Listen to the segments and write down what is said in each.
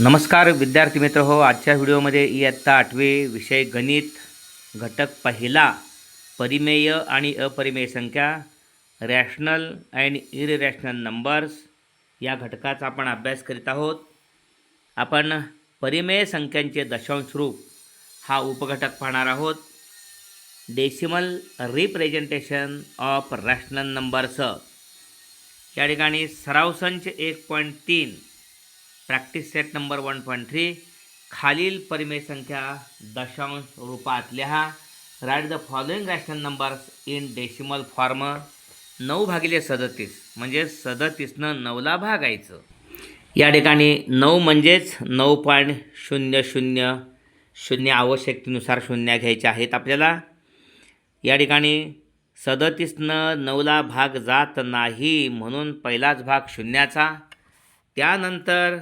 नमस्कार विद्यार्थी मित्र हो आजच्या व्हिडिओमध्ये इयत्ता आठवे विषय गणित घटक पहिला परिमेय आणि अपरिमेय संख्या रॅशनल अँड इररॅशनल नंबर्स या घटकाचा आपण अभ्यास करीत आहोत. आपण परिमेय संख्यांचे दशांश रूप हा उपघटक पाहणार आहोत. Decimal representation of rational numbers या ठिकाणी सराव संच एक पॉईंट तीन practice set number one point three खालील परिमेय संख्या दशांश रूपात लिहा write the following rational numbers in decimal form नऊ भागिले सदतीस म्हणजे सदतीसनं नऊला भागायचं. या ठिकाणी नऊ म्हणजेच नऊ पॉईंट शून्य शून्य शून्य आवश्यकतेनुसार शून्य घ्यायचे आहेत आपल्याला. या ठिकाणी सदतीसनं नऊला भाग जात नाही म्हणून पहिलाच भाग शून्याचा. त्यानंतर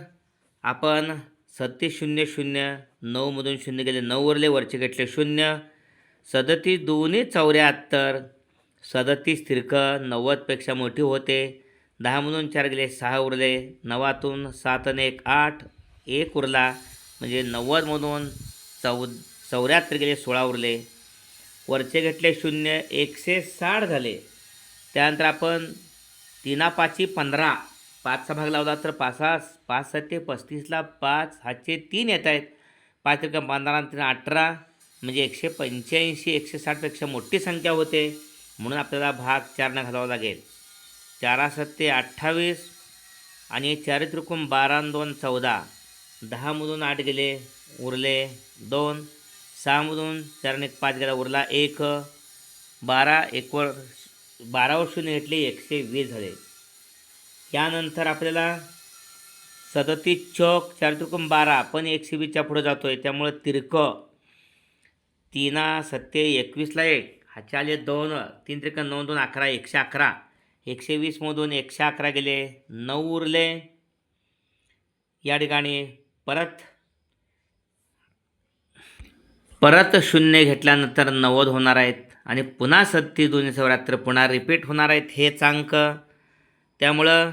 आपण सत्तीस शून्य शून्य नऊमधून शून्य गेले नऊ उरले वरचे घेतले शून्य. सदतीस दोन्ही चौऱ्याहत्तर सदतीस तिरक नव्वदपेक्षा मोठी होते. दहामधून चार गेले सहा उरले. नवातून सात आणि एक आठ. एक उरला म्हणजे नव्वदमधून चौ चौऱ्याहत्तर गेले सोळा उरले. वरचे घेतले शून्य एकशे साठ झाले. त्यानंतर आपण तीनापाची पंधरा. पाचचा भाग लावला तर पाच पाच सत्ते पस्तीसला पाच हातचे तीन येत आहेत. पाच रक्कम पंधरा तीन अठरा म्हणजे एकशे पंच्याऐंशी एकशे साठपेक्षा मोठी संख्या होते. म्हणून आपल्याला भाग चारनं घालावा लागेल. चारा सत्ते अठ्ठावीस आणि चारित्रिकोण बारा दोन चौदा. दहामधून आठ गेले उरले दोन. सहामधून चारण एक पाच गेला उरला एक. बारा एकवर बारावर शून्य घेतले एकशे वीस झाले. यानंतर आपल्याला सदतीस चौक चार त्रिकोण बारा पण एकशे वीसच्या पुढं जातो आहे त्यामुळं तिरक. तीना सत्ते एकवीसला एक. हाचे आले दोन. तीन त्रिकोण नऊ दोन अकरा एकशे अकरा. एकशे वीसमधून एकशे अकरा गेले. नऊ उरले. या ठिकाणी परत परत शून्य घेतल्यानंतर नव्वद होणार आहेत. आणि पुन्हा सत्तीस दोन्ही चौऱ्याहत्तर पुन्हा रिपीट होणार आहेत. हेच अंक. त्यामुळं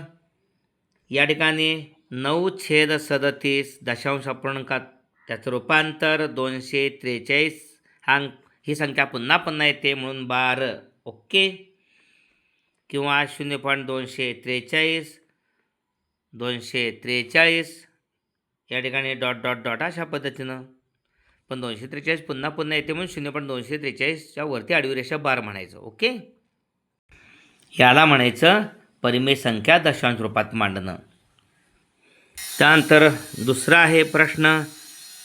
या ठिकाणी नऊ छेद सदतीस दशांश अपूर्णांकात त्याचं रूपांतर दोनशे त्रेचाळीस हा ही संख्या पुन्हा पुन्हा येते म्हणून बार ओके? किंवा शून्य पॉईंट दोनशे त्रेचाळीस दोनशे त्रेचाळीस या ठिकाणी डॉट डॉट डॉट अशा पद्धतीनं. पण दोनशे त्रेचाळीस पुन्हा पुन्हा येते म्हणून शून्य पॉईंट दोनशे त्रेचाळीसच्या वरती आडवी रेषा बार म्हणायचं ओके? याला म्हणायचं परिमेय संख्या दशांश रूपात मांडणं. त्यानंतर दुसरा आहे प्रश्न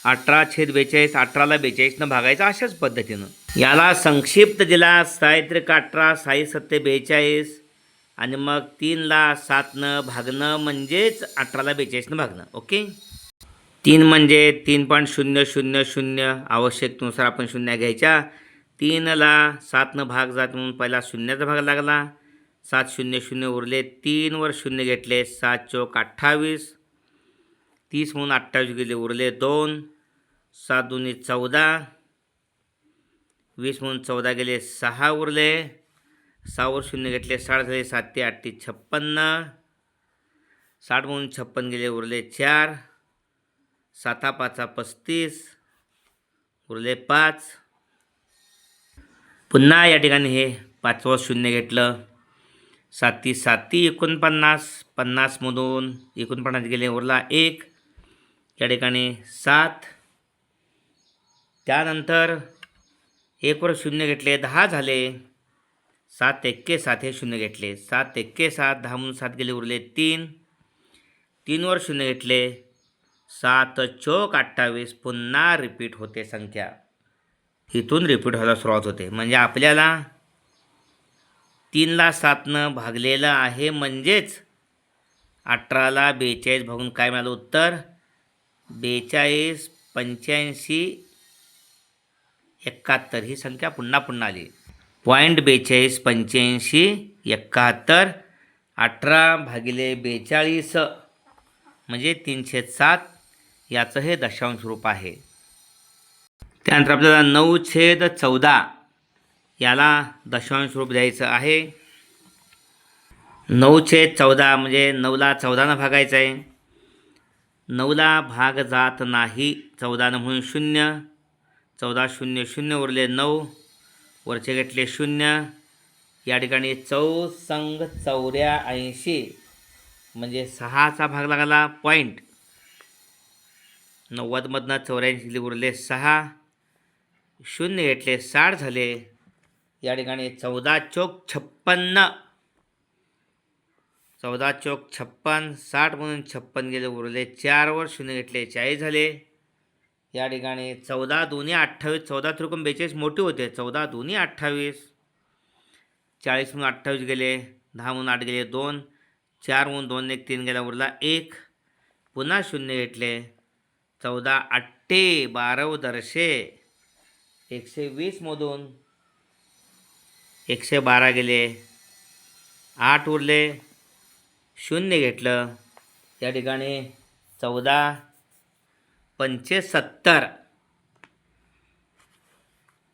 अठरा छेद बेचाळीस अठराला बेचाळीसनं भागायचं अशाच पद्धतीनं. याला संक्षिप्त दिला साहित्रिक अठरा साई सत्ते बेचाळीस आणि मग तीनला सातनं भागणं म्हणजेच अठराला बेचाळीसनं भागणं ओके? तीन म्हणजे तीन पॉईंट शून्य शून्य शून्य आवश्यकतेनुसार आपण शून्य घ्यायच्या. तीनला सातनं भाग जात म्हणून पहिला शून्याचा भाग लागला. सात शून्य शून्य उरले तीनवर शून्य घेतले सात चौक अठ्ठावीस तीस म्हणून अठ्ठावीस गेले उरले दोन सात दोन्ही चौदा वीस म्हणून चौदा गेले सहा उरले सहावर शून्य घेतले साठ झाले सात ते आठ ते छप्पन्न साठ म्हणून छप्पन गेले उरले चार साता पाचा पस्तीस उरले पाच. पुन्हा या ठिकाणी हे पाचवं शून्य घेतलं. साती साती एकोणपन्नास पन्नासमधून एकोणपन्नास गेले उरला एक. या ठिकाणी सात. त्यानंतर एकवर शून्य घेतले दहा झाले. सात एक्के सात हे शून्य घेतले. सात एक्के सात दहा म्हणून सात गेले उरले तीन. तीनवर शून्य घेतले. सात चौक अठ्ठावीस पुन्हा रिपीट होते संख्या. इथून रिपीट व्हायला सुरुवात होते. म्हणजे आपल्याला तीनला सातनं भागलेलं आहे म्हणजेच अठराला बेचाळीस भागून काय मिळालं उत्तर? बेचाळीस पंच्याऐंशी एकाहत्तर. ही संख्या पुन्हा पुन्हा आली. पॉईंट बेचाळीस पंच्याऐंशी एकाहत्तर अठरा भागिले बेचाळीस म्हणजे तीनशे सात. याचं हे दशांश रूप आहे. त्यानंतर आपल्याला नऊ छेद चौदा. याला दशांश रूप द्यायचं आहे. नऊचे चौदा म्हणजे नऊला चौदानं भागायचं आहे. नऊला भाग जात नाही चौदानं म्हणून शून्य. चौदा शून्य शून्य उरले नऊ वरचे घेतले शून्य. या ठिकाणी चौ संग चौऱ्या ऐंशी म्हणजे सहाचा भाग लागला पॉईंट नव्वदमधनं चौऱ्याऐंशी उरले सहा शून्य घेतले साठ झाले. या ठिकाणी चौदा चौक छप्पन्न. चौदा चौक छप्पन साठ म्हणून छप्पन गेले उरले चारवर शून्य घेतले चाळीस झाले. या ठिकाणी चौदा दोन्ही अठ्ठावीस चौदा त्रिकोण बेचाळीस मोठे होते चौदा दोन्ही अठ्ठावीस. चाळीस म्हणून अठ्ठावीस गेले दहा म्हणून आठ गेले दोन. चार म्हणून दोन एक तीन गेला उरला एक. पुन्हा शून्य घेतले. चौदा अठ्ठे बारव दर्शे. एकशे वीसमधून एकशे बारा गेले. आठ उरले. शून्य घेतलं. त्या ठिकाणी चौदा पंचे सत्तर.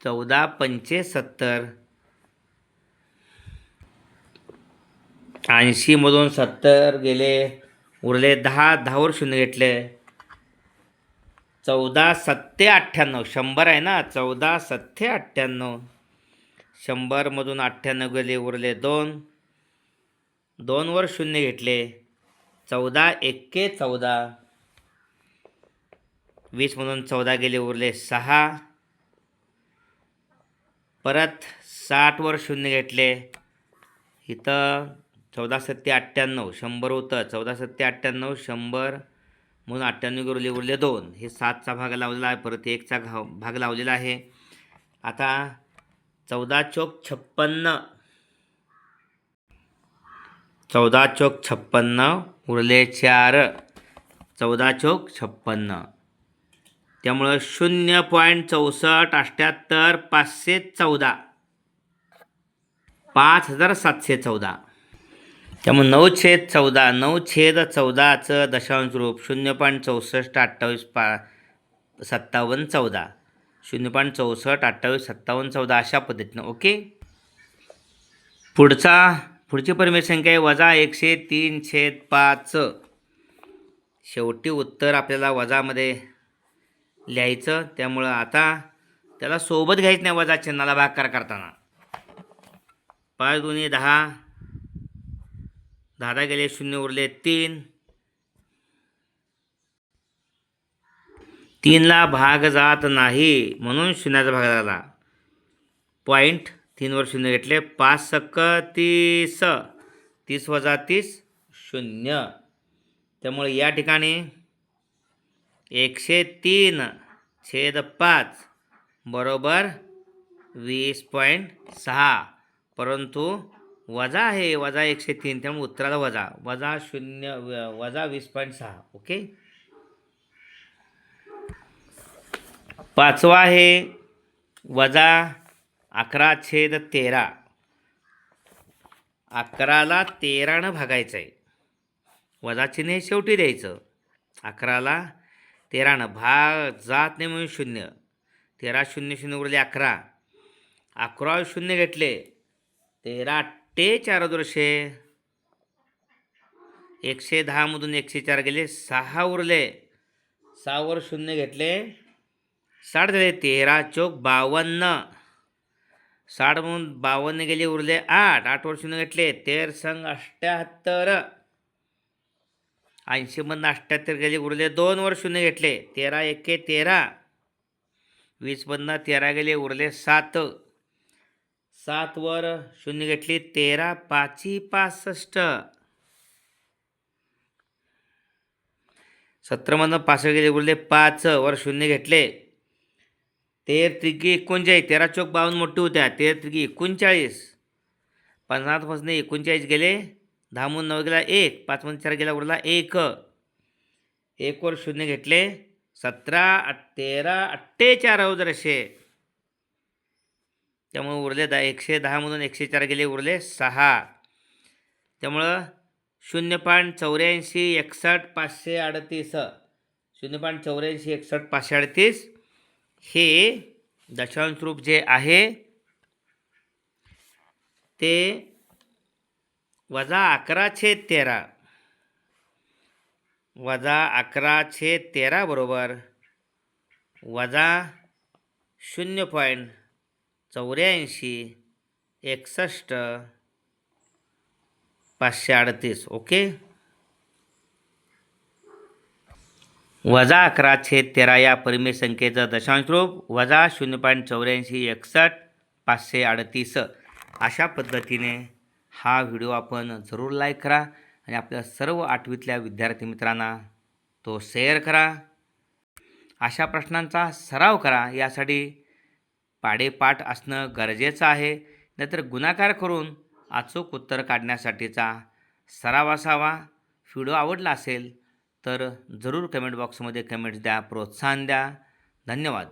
चौदा पंचे सत्तर. ऐंशीमधून सत्तर गेले. उरले दहा दहावर शून्य घेतले. चौदा सत्ते अठ्ठ्याण्णव शंभर आहे ना? चौदा सत्ते अठ्ठ्याण्णव शंभरमधून अठ्ठ्याण्णव गेले उरले दोन. दोनवर शून्य घेतले. चौदा एक्के चौदा. वीसमधून चौदा गेले उरले सहा. परत साठवर शून्य घेतले. इथं चौदा सत्ते अठ्ठ्याण्णव शंभर होतं. चौदा सत्ते अठ्ठ्याण्णव शंभर. म्हणून अठ्ठ्याण्णव उरले उरले दोन. हे सातचा भाग लावलेला आहे. परत एकचा घा भाग लावलेला आहे. आता चौदा चौक छप्पन्न. चौदा चौक छप्पन्न उरले चार चौदा चौक छप्पन्न. त्यामुळं शून्य पॉईंट चौसष्ट अठ्ठ्याहत्तर पाचशे चौदा. पाच हजार सातशे चौदा. त्यामुळे नऊ छेद चौदा नऊ छेद चौदाचं दशांश रूप शून्य पॉईंट चौसष्ट अठ्ठावीस पा सत्तावन्न चौदा. शून्य पॉईंट चौसष्ट अठ्ठावीस सत्तावन्न चौदा अशा पद्धतीनं ओके? पुढचा पुढची परिमेय संख्या आहे वजा एकशे तीन छेद पाच. शेवटी उत्तर आपल्याला वजामध्ये लिहायचं त्यामुळं आता त्याला सोबत घ्यायचं नाही वजा चिन्हाला भागाकार करताना. पाच दोन्ही दहा दहा दहा गेले शून्य उरले तीन. तीनला भाग जात नाही म्हणून शून्याचा भाग झाला. पॉईंट तीनवर शून्य घेतले. पाच सक्क तीस. तीस वजा तीस शून्य. त्यामुळे या ठिकाणी एकशे तीन छेद पाच बरोबर वीस पॉईंट सहा. परंतु वजा आहे वजा एकशे तीन. त्यामुळे उत्तराला वजा. वजा शून्य व- वजा वीस पॉईंट सहा. ओके पाचवा आहे वजा अकरा छेद तेरा. अकराला तेरानं भागायचं आहे वजा चिन्ह हे शेवटी द्यायचं. अकराला तेरानं भाग जात नाही म्हणून शून्य. तेरा शून्य शून्य उरले अकरा. अकरा शून्य घेतले. तेरा अट्टे चार दोरशे. एकशे दहामधून एकशे चार गेले. सहा उरले. सहावर शून्य घेतले. साठ झाले तेरा चौक बावन्न. साठ म्हणून बावन्न गेले उरले आठ. आठवर शून्य घेतले. तेर संघ अष्ट्याहत्तर ऐंशीमधनं अठ्ठ्याहत्तर गेले उरले. दोन वर शून्य घेतले. तेरा एके तेरा. वीसमधनं तेरा गेले उरले सात. सातवर शून्य घेतली. तेरा पाची पासष्ट. सतरामधनं पासष्ट गेले उरले पाच. वर शून्य घेतले. तेर त्रिकी एकोणचाळीस तेरा चौक बावन्न मोठी होत्या. तेर त्रिकी एकोणचाळीस. पन्नासपासून एकोणचाळीस गेले. दहामून नऊ गेला एक. पाच चार गेला उरला एक. एकवर शून्य घेतले. सतरा तेरा अठ्ठेचार असे. त्यामुळे उरले दहा एकशे दहामधून एकशे चार गेले उरले सहा. त्यामुळं शून्य पॉईंट चौऱ्याऐंशी एकसष्ट पाचशे अडतीस. शून्य पॉईंट चौऱ्याऐंशी एकसष्ट पाचशे अडतीस. हे दशांश रूप जे आहे ते वजा अकरा छेद तेरा. वजा अकरा छेद तेरा बरोबर वजा शून्य पॉईंट चौऱ्याऐंशी एकसष्ट पाचशे अडतीस ओके? वजा अकरा छेद तेरा या परिमेय संख्येचं दशांश रूप वजा शून्य पॉईंट चौऱ्याऐंशी एकसष्ट पाचशे अडतीस. अशा पद्धतीने हा व्हिडिओ आपण जरूर लाईक करा आणि आपल्या सर्व आठवीतल्या विद्यार्थी मित्रांना तो शेअर करा. अशा प्रश्नांचा सराव करा. यासाठी पाडेपाठ असणं गरजेचं आहे. नाहीतर गुणाकार करून अचूक उत्तर काढण्यासाठीचा सराव असावा. व्हिडिओ आवडला असेल तर जरूर कमेंट बॉक्समध्ये कमेंट्स द्या प्रोत्साहन द्या. धन्यवाद.